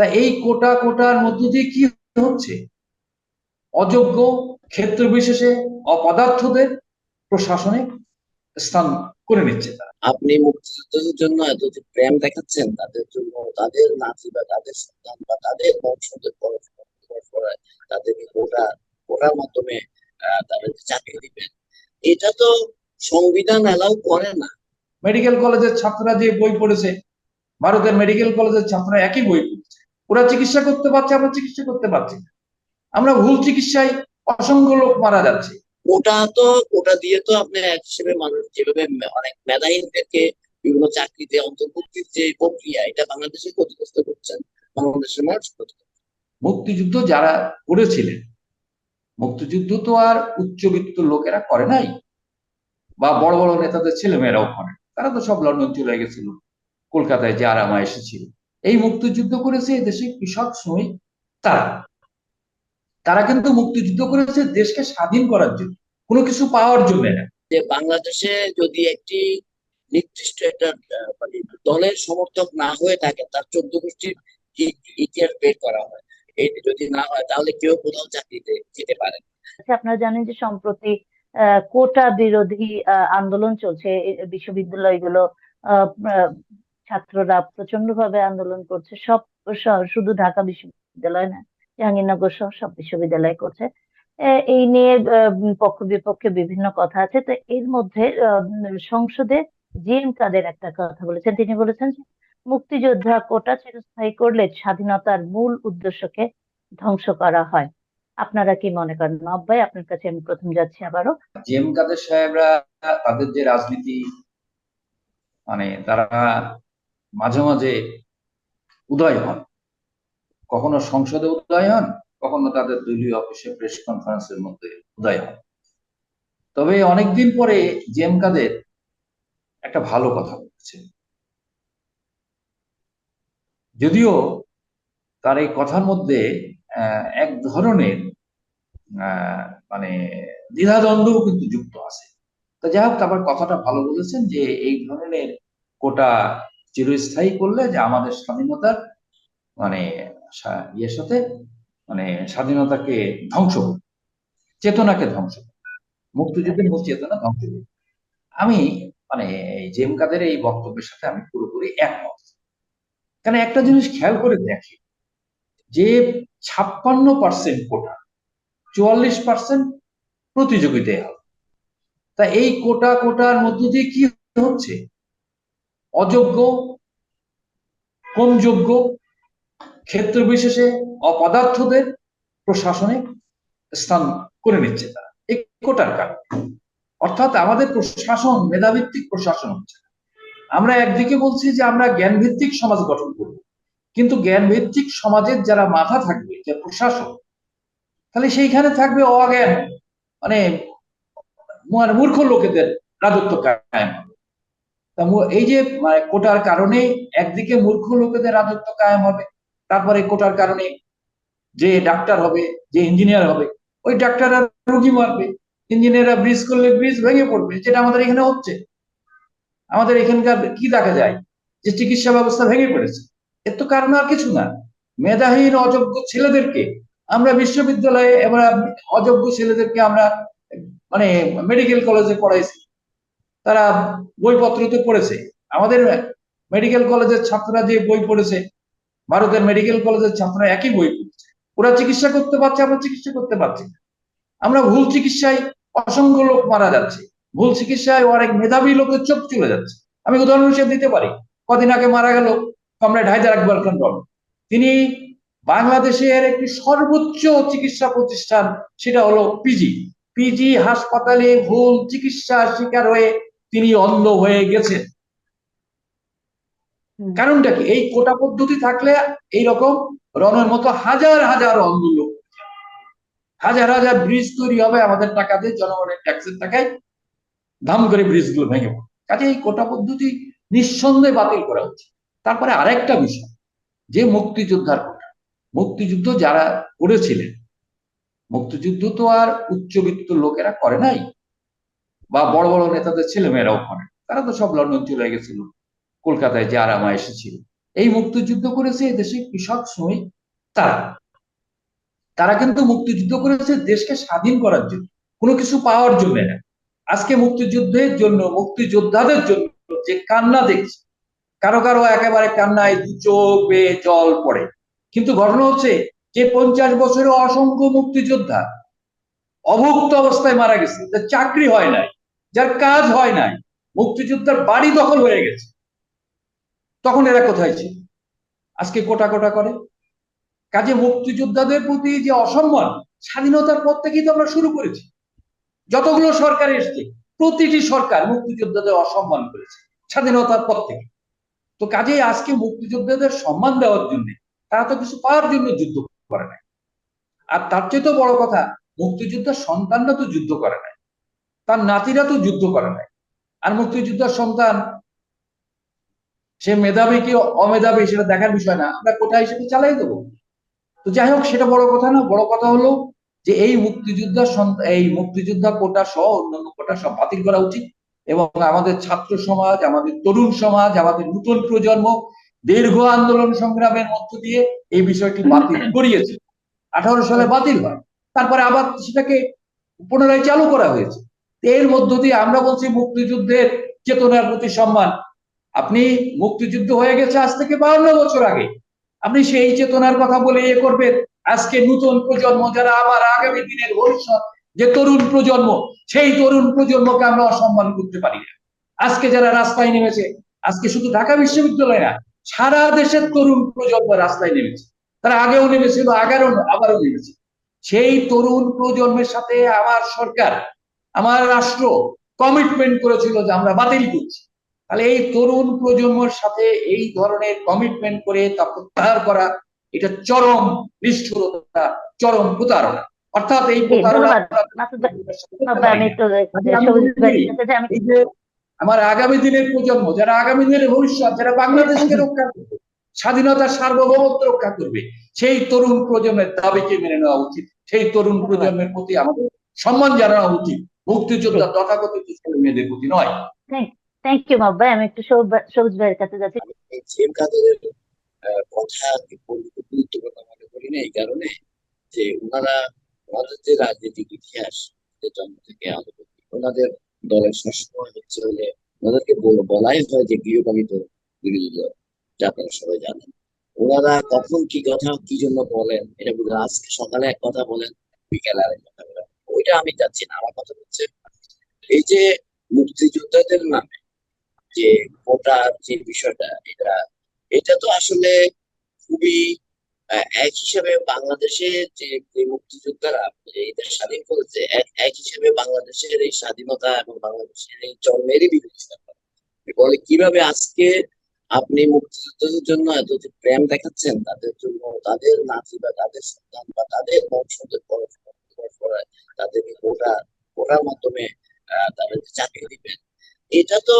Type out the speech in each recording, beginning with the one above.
তা এই কোটা কোটার মধ্য দিয়ে কি হচ্ছে? অযোগ্য ক্ষেত্র বিশেষে অপদার্থদের প্রশাসনে স্থান করে নিচ্ছে তারা। আপনি মুক্তিযুদ্ধের জন্য এত যে প্রেম দেখাচ্ছেন তাদের জন্য তাদের নাতি বা তাদের সন্তান বা তাদের বংশধর পড়াশোনা তাদেরকে কোটা কোটার মাধ্যমে তাদেরকে চাকরি দিবেন। এটা তো সংবিধান অ্যালাউ করে না। মেডিকেল কলেজের ছাত্ররা যে বই পড়েছে ভারতের মেডিকেল কলেজের ছাত্ররা একই বই পড়ছে ওরা চিকিৎসা করতে পারছে আমরা চিকিৎসা করতে পারছি না। আমরা ভুল চিকিৎসায় অসংখ্য লোক মারা যাচ্ছে। ওটা তো কোটা দিয়ে তো আপনি এক হিসেবে মানুষ যেভাবে অনেক মেধাহীনদেরকে বিভিন্ন চাকরিতে অন্তর্ভুক্তির যে প্রক্রিয়া এটা বাংলাদেশে ক্ষতিগ্রস্ত করছেন বাংলাদেশের মানুষ মুক্তিযুদ্ধ যারা করেছিলেন মুক্তিযুদ্ধ তো আর উচ্চবিত্ত লোকেরা করে নাই বা বড় বড় নেতাদের ছেলেমেয়েরাও করে তারা তো সব লন্ডন চলে গেছিল কলকাতায় যে আরামা এসেছিল। এই মুক্তিযুদ্ধ করেছে এই দেশে কৃষক শ্রমিক তারা। তারা কিন্তু মুক্তিযুদ্ধ করেছে দেশকে স্বাধীন করার জন্য। কোনো কিছু পাওয়ার জন্য না। যে বাংলাদেশে যদি একটি নির্দিষ্ট একটা মানে দলের সমর্থক না হয়ে থাকে তার চোদ্দ গোষ্ঠীর ইতিহাস বের করা হয়। এটি যদি না হয় তাহলে কেউ কোথাও চাকরিতে যেতে পারে। আচ্ছা, আপনারা জানেন যে সম্প্রতি আহ, কোটা বিরোধী আহ, আন্দোলন চলছে বিশ্ববিদ্যালয়গুলো ছাত্ররা প্রচণ্ড ভাবে আন্দোলন করছে। সব শুধু ঢাকা বিশ্ববিদ্যালয় না, জাহাঙ্গীরনগর সহ সব বিশ্ববিদ্যালয় করছে। এই নিয়ে পক্ষ বিপক্ষে বিভিন্ন কথা আছে। তো এর মধ্যে সংসদে জি এম কাদের একটা কথা বলেছেন। তিনি বলেছেন যে, মুক্তিযোদ্ধা কোটা চিরস্থায়ী করলে স্বাধীনতার মূল উদ্দেশ্যকে ধ্বংস করা হয়। আপনারা কি মনে করেন? নব ভাই, আপনার কাছে আমি প্রথম যাচ্ছি আবারও। জি এম কাদের সাহেবরা তাদের যে রাজনীতি মানে তারা মাঝে মাঝে উদয় হন। কখনো সংসদে উদয় হন, কখনো তাদের দলীয় অফিসে প্রেস কনফারেন্সের মধ্যে উদয় হন। তবে অনেকদিন পরে জি এম কাদের একটা ভালো কথা বলেছে। যদিও তার এই কথার মধ্যে এক ধরনের মানে দ্বিধাদ্বন্দ্বও কিন্তু যুক্ত আছে। তো যাই হোক, তারপর কথাটা ভালো বলেছেন যে এই ধরনের কোটা চিরস্থায়ী করলে যে আমাদের স্বাধীনতার মানে ইয়ের সাথে মানে স্বাধীনতাকে ধ্বংস চেতনাকে ধ্বংস মুক্তিযুদ্ধের মূল চেতনা ধ্বংস। আমি মানে জেম কাদের এই বক্তব্যের সাথে আমি পুরোপুরি একমত। কারণ একটা জিনিস খেয়াল করে দেখি, যে ছাপ্পান্ন পার্সেন্ট কোটা চুয়াল্লিশ পার্সেন্ট প্রতিযোগিতায় হবে তা এই কোটা কোটার মধ্য দিয়ে কি হচ্ছে? অযোগ্য কম যোগ্য ক্ষেত্র বিশেষে অপদার্থদের প্রশাসনে স্থান করে নিচ্ছে তারা এই কোটার কারণে। অর্থাৎ আমাদের প্রশাসন, মেধাভিত্তিক প্রশাসন হচ্ছে আমরা একদিকে বলছি যে আমরা জ্ঞান ভিত্তিক সমাজ গঠন করব, কিন্তু জ্ঞান ভিত্তিক সমাজের যারা মাথা থাকবে, যে প্রশাসন তাহলে সেইখানে থাকবে অজ্ঞান মানে মূর্খ লোকেদের রাজত্ব কায়েম এই যে মানে কোটার কারণে একদিকে মূর্খ লোকেদের রাজত্ব কায়েম হবে, তারপরে কোটার কারণে যে ডাক্তার হবে, যে ইঞ্জিনিয়ার হবে, ওই ডাক্তাররা রুগী মারবে ইঞ্জিনিয়াররা ব্রিজ করলে ব্রিজ ভেঙে পড়বে, যেটা আমাদের এখানে হচ্ছে। আমাদের এখানকার কি দেখা যায়? যে চিকিৎসা ব্যবস্থা ভেঙে পড়েছে। এর তো কারণ আর কিছু না। মেধাহীন, অযোগ্য ছেলেদেরকে আমরা বিশ্ববিদ্যালয়ে এবার অযোগ্য ছেলেদেরকে আমরা মানে মেডিকেল কলেজে পড়াইছি। তারা বইপত্রতে পড়েছে। আমাদের মেডিকেল কলেজের ছাত্ররা যে বই পড়েছে, ভারতের মেডিকেল কলেজের ছাত্ররা একই বই পড়ছে। ওরা চিকিৎসা করতে পারছে, আমরা চিকিৎসা করতে পারছি না। আমরা ভুল চিকিৎসায় অসংখ্য লোক মারা যাচ্ছে। ভুল চিকিৎসায় অনেক মেধাবী লোকের চোখ চলে যাচ্ছে। আমি উদাহরণ হিসেবে দিতে পারি। কদিন আগে মারা গেল কমরেড হায়দার আকবর রনি তিনি বাংলাদেশের একটি সর্বোচ্চ চিকিৎসা প্রতিষ্ঠান, সেটা হলো পিজি পিজি হাসপাতালে ভুল চিকিৎসা শিকার হয়ে তিনি অন্ধ হয়ে গেছেন। কারণটা কি? এই কোটা পদ্ধতি থাকলে এই রকম রনের মতো হাজার হাজার অন্ধ লোক হাজার হাজার ব্রিজ তৈরি হবে আমাদের টাকা দিয়ে জনগণের ট্যাক্সের টাকায় দাম করে ব্রিজগুলো ভেঙে পড়ে কাজে এই কোটা পদ্ধতি নিঃসন্দেহে বাতিল করা উচিত তারপরে আরেকটা বিষয় যে মুক্তিযোদ্ধার কোটা। মুক্তিযুদ্ধ যারা করেছিলেন মুক্তিযুদ্ধ তো আর উচ্চবিত্ত লোকেরা করে নাই। বা বড় বড় নেতাদের ছেলে মেয়েরাও করে তারা তো সব লন্ডন চলে গেছিল, কলকাতায় যে আরামা এসেছিল। এই মুক্তিযুদ্ধ করেছে দেশে কৃষক, শ্রমিক তারা। তারা কিন্তু মুক্তিযুদ্ধ করেছে দেশকে স্বাধীন করার জন্য, কোনো কিছু পাওয়ার জন্য না। আজকে মুক্তিযুদ্ধের জন্য, মুক্তিযোদ্ধাদের জন্য যে কান্না দেখছি, কারও কারও একেবারে কান্নায় দু চোখ বেয়ে জল পড়ে। কিন্তু ঘটনা হচ্ছে, যে পঞ্চাশ বছরের অসংখ্য মুক্তিযোদ্ধা অভুক্ত অবস্থায় মারা গেছে চাকরি হয় নাই। যার কাজ হয় নাই, মুক্তিযোদ্ধার বাড়ি দখল হয়ে গেছে। তখন এরা কোথায় ছিল? আজকে কোটা কোটা করে। কাজে মুক্তিযোদ্ধাদের প্রতি যে অসম্মান, স্বাধীনতার পর থেকেই তো আমরা শুরু করেছি। যতগুলো সরকার এসছে, প্রতিটি সরকার মুক্তিযোদ্ধাদের অসম্মান করেছে, স্বাধীনতার পর থেকে। তো কাজেই আজকে মুক্তিযোদ্ধাদের সম্মান দেওয়ার জন্য, তারা তো কিছু পাওয়ার জন্য যুদ্ধ করে নাই। আর তার চেয়ে তো বড় কথা, মুক্তিযোদ্ধার সন্তানরা তো যুদ্ধ করে নাই। তার নাতিরা তো যুদ্ধ করে নাই। আর মুক্তিযোদ্ধার সন্তান, সে মেধাবী কি অমেধাবী সেটা দেখার বিষয় না, আমরা কোটা হিসেবে চালাই দেবো? তো যাই হোক, সেটা বড় কথা না, বড় কথা হলো যে এই মুক্তিযোদ্ধা এই মুক্তিযোদ্ধা কোটা সহ অন্যান্য কোটা সব বাতিল করা উচিত। এবং আমাদের ছাত্র সমাজ, আমাদের তরুণ সমাজ, আমাদের নতুন প্রজন্ম দীর্ঘ আন্দোলন সংগ্রামের মধ্য দিয়ে এই বিষয়টি বাতিল করিয়েছে। আঠারো সালে বাতিল হয়, তারপরে আবার সেটাকে পুনরায় চালু করা হয়েছে। এর মধ্য দিয়ে আমরা বলছি মুক্তিযুদ্ধের চেতনার প্রতি সম্মান। আপনি মুক্তিযুদ্ধ হয়ে গেছে আজ থেকে বাউন্ন বছর আগে। আপনি সেই চেতনার কথা বলে ইয়ে করবেন। আজকে নতুন প্রজন্ম যারা আমার আগামী দিনের ভবিষ্যৎ, যে তরুণ প্রজন্ম, সেই তরুণ প্রজন্মকে আমরা অসম্মান করতে পারি না। আজকে যারা রাস্তায় নেমেছে, আজকে শুধু ঢাকা বিশ্ববিদ্যালয় না, সারা দেশের তরুণ প্রজন্ম রাস্তায় নেমেছে। তারা আগেও নেমেছিল, আগারও, আবারও নেমেছে। সেই তরুণ প্রজন্মের সাথে আমার সরকার আমার রাষ্ট্র কমিটমেন্ট করেছিল যে আমরা বাতিল করছি। তাহলে এই তরুণ প্রজন্মের সাথে এই ধরনের কমিটমেন্ট করে তা প্রত্যাহার করা এটা চরম নিষ্ঠুরতা চরম প্রতারণা। অর্থাৎ এই প্রতারণা আমার আগামী দিনের প্রজন্ম যারা আগামী দিনের ভবিষ্যৎ যারা বাংলাদেশকে রক্ষা করবে স্বাধীনতার সার্বভৌমত্ব রক্ষা করবে সেই তরুণ প্রজন্মের দাবিকে মেনে নেওয়া উচিত। সেই তরুণ প্রজন্মের প্রতি আমাদের সম্মান জানানো উচিত। মুক্তিযোদ্ধা তথাকথিত ছেলে মেয়েদের প্রতি নয়। থ্যাংক ইউ মাব্বাই আমি একটু সবুজ ভাইয়ের কাছে যাচ্ছি। জিএম কাদেরের কথা গুরুত্বপূর্ণ মনে করি না এই কারণে যে ওনারা ওনাদের যে রাজনৈতিক ইতিহাস জন্ম থেকে আলো ওনাদের দলের সবসময় হচ্ছে হলে ওনাদেরকে বলাই হয় যে গৃহপালিত বিরোধী দল যা আপনারা সবাই জানেন। ওনারা কখন কি কথা কি জন্য বলেন এটা বুঝে আজকে সকালে এক কথা বলেন বিকেলে আরেক কথা ওইটা আমি যাচ্ছি না, আমার কথা হচ্ছে এই যে মুক্তিযোদ্ধাদের নামে যে কোটার যে বিষয়টা, এটা এটা তো আসলে খুবই এক হিসাবে বাংলাদেশে যে মুক্তিযোদ্ধারা স্বাধীন করেছে, এক হিসাবে বাংলাদেশের এই স্বাধীনতা এবং বাংলাদেশের এই জন্মেরই বিরোধিতা বলে কীভাবে আজকে আপনি মুক্তিযুদ্ধের জন্য এত যে প্রেম দেখাচ্ছেন, তাদের জন্য তাদের নাতি বা তাদের সন্তান বা তাদের বংশদের বংশধর পড়ায় তাদেরকে কোটা কোটার মাধ্যমে তাদেরকে চাকরি দিবেন। এটা তো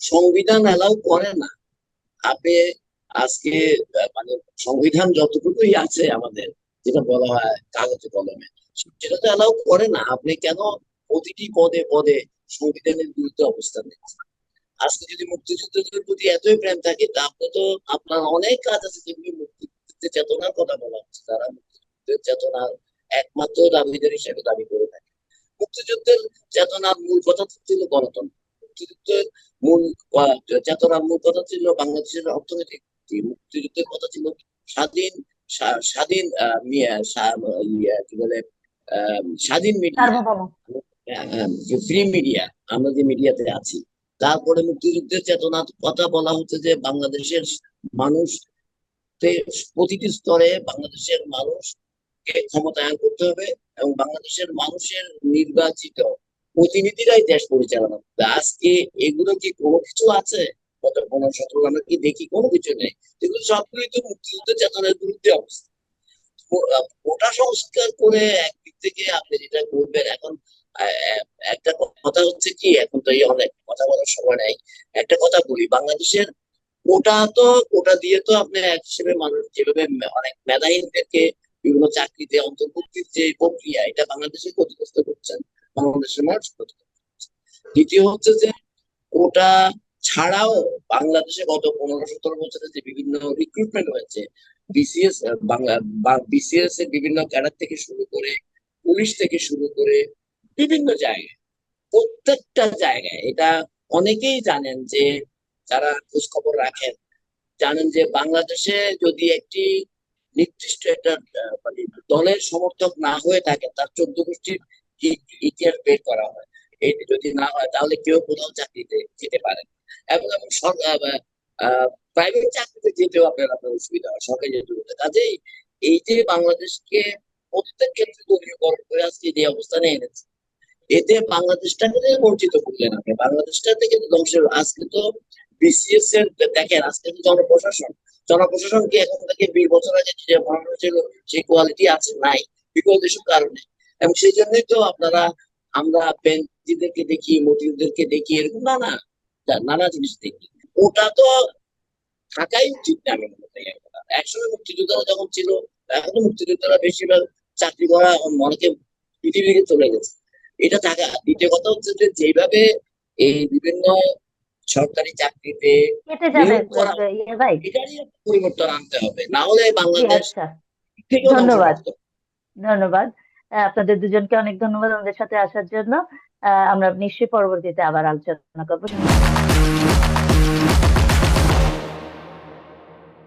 সংবিধান অ্যালাউ করে না। আপনি আজকে মানে সংবিধান যতটুকুই আছে আমাদের, যেটা বলা হয় কাগজে কলমে, সেটা তো অ্যালাউ করে না। আপনি কেন প্রতিটি পদে পদে সংবিধানের বিরুদ্ধে অবস্থান নিচ্ছেন? আজকে যদি মুক্তিযুদ্ধের প্রতি এতই প্রেম থাকে, তা আপনি তো আপনার অনেক কাজ আছে যেগুলি মুক্তিযুদ্ধের চেতনার কথা বলা হচ্ছে। তারা মুক্তিযুদ্ধের চেতনার একমাত্র দাবিদার হিসেবে দাবি করে থাকে। মুক্তিযুদ্ধের চেতনার মূল কথা ছিল গণতন্ত্র। মুক্তিযুদ্ধের মূল চেতনার মূল কথা ছিল বাংলাদেশের অর্থনৈতিক মুক্তিযুদ্ধের কথা ছিল স্বাধীন স্বাধীন কি বলে স্বাধীন মিডিয়া। ফ্রি মিডিয়া আমরা যে মিডিয়াতে আছি তারপরে মুক্তিযুদ্ধের চেতনার কথা বলা হচ্ছে যে বাংলাদেশের মানুষ প্রতিটি স্তরে বাংলাদেশের মানুষকে ক্ষমতায়ন করতে হবে এবং বাংলাদেশের মানুষের নির্বাচিত প্রতিনিধিরাই দেশ পরিচালনা করবে। আজকে এগুলো কি কোনো কিছু আছে? গত পনেরো সতেরো আমরা কি দেখি? কোনো কিছু নেই। এগুলো সবগুলোই তো মুক্তিযুদ্ধ চেতনার বিরুদ্ধে অবস্থা কোটা সংস্কার করে একদিক থেকে আপনি যেটা করবেন এখন একটা কথা হচ্ছে কি, এখন তো এই অনেক কথা বলার সময় নাই। একটা কথা বলি, বাংলাদেশের কোটা তো কোটা দিয়ে তো আপনি এক হিসেবে মানুষ যেভাবে অনেক মেধাহীনদেরকে বিভিন্ন চাকরিতে অন্তর্ভুক্তির যে প্রক্রিয়া, এটা বাংলাদেশে ক্ষতিগ্রস্ত করছেন বাংলাদেশের মানুষ দ্বিতীয় হচ্ছে যে, কোটা ছাড়াও বাংলাদেশে গত পনেরো সতেরো বছরে যে বিভিন্ন রিক্রুটমেন্ট হয়েছে বিসিএস বাংলা বিসিএস এর বিভিন্ন ক্যাডার থেকে শুরু করে, পুলিশ থেকে শুরু করে বিভিন্ন জায়গায়, প্রত্যেকটা জায়গায়, এটা অনেকেই জানেন যে, যারা খোঁজ খবর রাখেন, জানেন যে বাংলাদেশে যদি একটি নির্দিষ্ট একটা মানে দলের সমর্থক না হয়ে থাকে, তার চোদ্দ গোষ্ঠীর ইতিহাস বের করা হয়। এটি যদি না হয়, তাহলে কেউ কোথাও চাকরিতে যেতে পারে। এবং এবং প্রাইভেট চাকরিতে যেতেও আপনার আপনার অসুবিধা হয়, সরকারি যেতে হতে কাজেই এই যে বাংলাদেশকে প্রত্যেক ক্ষেত্রে দলীয়করণ করে আজকে যে অবস্থানে এনেছে। এতে বাংলাদেশটাকে বঞ্চিত করলেন আপনি। বাংলাদেশটাতে কিন্তু ধ্বংসের আজকে তো বিসিএস এর দেখেন, আজকে তো জনপ্রশাসন জনপ্রশাসন কি এখন থেকে বিশ বছর আগে যে বানানো ছিল সেই কোয়ালিটি আছে, নাই বিকজ এসব কারণে। এবং সেই জন্যই তো আপনারা, আমরা বেঞ্জিদেরকে দেখি মতিউদ্দেরকে দেখি, এরকম নানা নানা জিনিস দেখি। ওটা তো থাকাই উচিত না, আমি মনে করি। একসময় মুক্তিযোদ্ধারা যখন ছিল, এখন মুক্তিযোদ্ধারা বেশিরভাগ চাকরি করা অনেকে পৃথিবী থেকে চলে গেছে। এটা থাকা, দ্বিতীয় কথা হচ্ছে যে, যেভাবে এই বিভিন্ন সরকারি চাকরিতে ইয়ে এটারই পরিবর্তন আনতে হবে। না হলে বাংলাদেশ আচ্ছা। ধন্যবাদ। ধন্যবাদ। আপনাদের দুজনকে অনেক ধন্যবাদ আমাদের সাথে আসার জন্য। আহ, আমরা নিশ্চয়ই পরবর্তীতে আবার আলোচনা করব।